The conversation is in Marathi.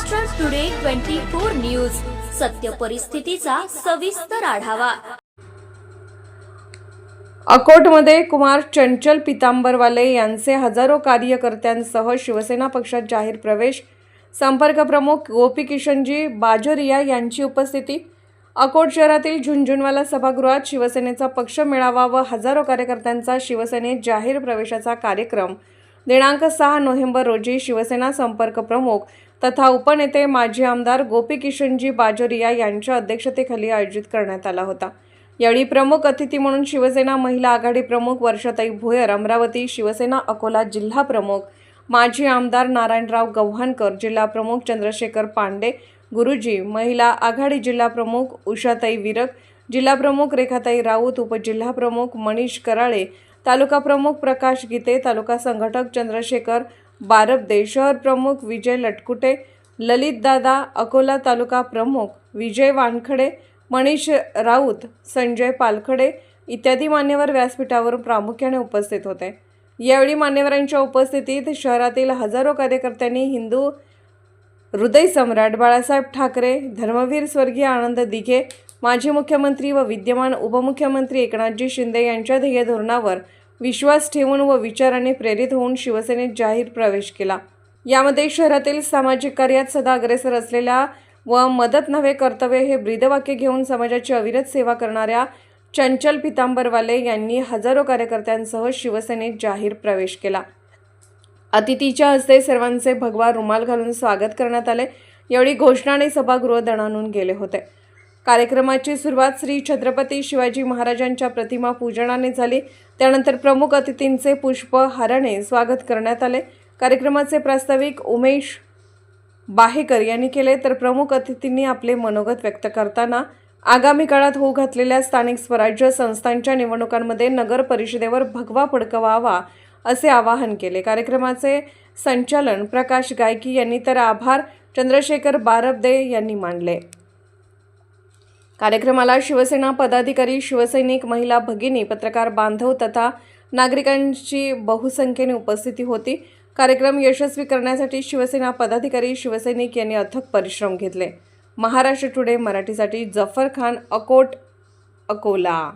Maharashtra today twenty four news सत्य परिस्थितीचा सविस्तर आढावा. अकोटमध्ये कुमार चंचल पितांबरवाले यांचे हजारो कार्यकर्त्यांसह शिवसेना पक्षात जाहीर प्रवेश. संपर्क प्रमुख गोपीकिशनजी बाजोरिया यांची उपस्थिती. अकोट शहरातील झुंझुनवाला सभागृहात शिवसेनेचा पक्ष मेळावा व हजारो कार्यकर्त्यांचा शिवसेनेत जाहीर प्रवेशाचा कार्यक्रम. दिनांक सहा नोव्हेंबर रोजी शिवसेना संपर्क प्रमुख तथा उपनेते माजी आमदार गोपी किशनजी बाजोरिया यांच्या अध्यक्षतेखाली आयोजित करण्यात आला होता. यावेळी प्रमुख अतिथी म्हणून शिवसेना महिला आघाडी प्रमुख वर्षाताई भुयर अमरावती शिवसेना अकोला जिल्हा प्रमुख माजी आमदार नारायणराव गव्हाणकर जिल्हा प्रमुख चंद्रशेखर पांडे गुरुजी महिला आघाडी जिल्हा प्रमुख उषाताई विरक जिल्हा प्रमुख रेखाताई राऊत उपजिल्हा प्रमुख मनीष कराळे तालुका प्रमुख प्रकाश गीते तालुका संघटक चंद्रशेखर बारबदे शहर प्रमुख विजय लटकुटे ललितदादा अकोला तालुका प्रमुख विजय वानखडे मनीष राऊत संजय पालखडे इत्यादी मान्यवर व्यासपीठावर प्रामुख्याने उपस्थित होते. यावेळी मान्यवरांच्या उपस्थितीत शहरातील हजारो कार्यकर्त्यांनी हिंदू हृदय सम्राट बाळासाहेब ठाकरे धर्मवीर स्वर्गीय आनंद दिघे माजी मुख्यमंत्री व विद्यमान उपमुख्यमंत्री एकनाथजी शिंदे यांच्या ध्येयधोरणावर विश्वास ठेवून व विचाराने प्रेरित होऊन शिवसेनेत जाहीर प्रवेश केला. यामध्ये शहरातील सामाजिक कार्यात सदा अग्रेसर असलेल्या व मदत नव्हे कर्तव्य हे ब्रीदवाक्य घेऊन समाजाची अविरत सेवा करणाऱ्या चंचल पितांबरवाले यांनी हजारो कार्यकर्त्यांसह शिवसेनेत जाहीर प्रवेश केला. अतिथीच्या हस्ते सर्वांचे भगवा रुमाल घालून स्वागत करण्यात आले. यावेळी घोषणा आणि सभागृह दणानून गेले होते. कार्यक्रमाची सुरुवात श्री छत्रपती शिवाजी महाराजांच्या प्रतिमा पूजनाने झाली. त्यानंतर प्रमुख अतिथींचे पुष्पहाराने स्वागत करण्यात आले. कार्यक्रमाचे प्रास्ताविक उमेश बाहेकर यांनी केले. तर प्रमुख अतिथींनी आपले मनोगत व्यक्त करताना आगामी काळात होऊ घातलेल्या स्थानिक स्वराज्य संस्थांच्या निवडणुकांमध्ये नगर परिषदेवर भगवा फडकवावा असे आवाहन केले. कार्यक्रमाचे संचालन प्रकाश गायकी यांनी तर आभार चंद्रशेखर बारबदे यांनी मानले. कार्यक्रमाला शिवसेना पदाधिकारी शिवसैनिक महिला भगिनी पत्रकार बांधव तथा नागरिकांची बहुसंख्येने उपस्थिती होती. कार्यक्रम यशस्वी करण्यासाठी शिवसेना पदाधिकारी शिवसैनिक यांनी अथक परिश्रम घेतले. महाराष्ट्र टुडे मराठीसाठी जफर खान अकोट अकोला.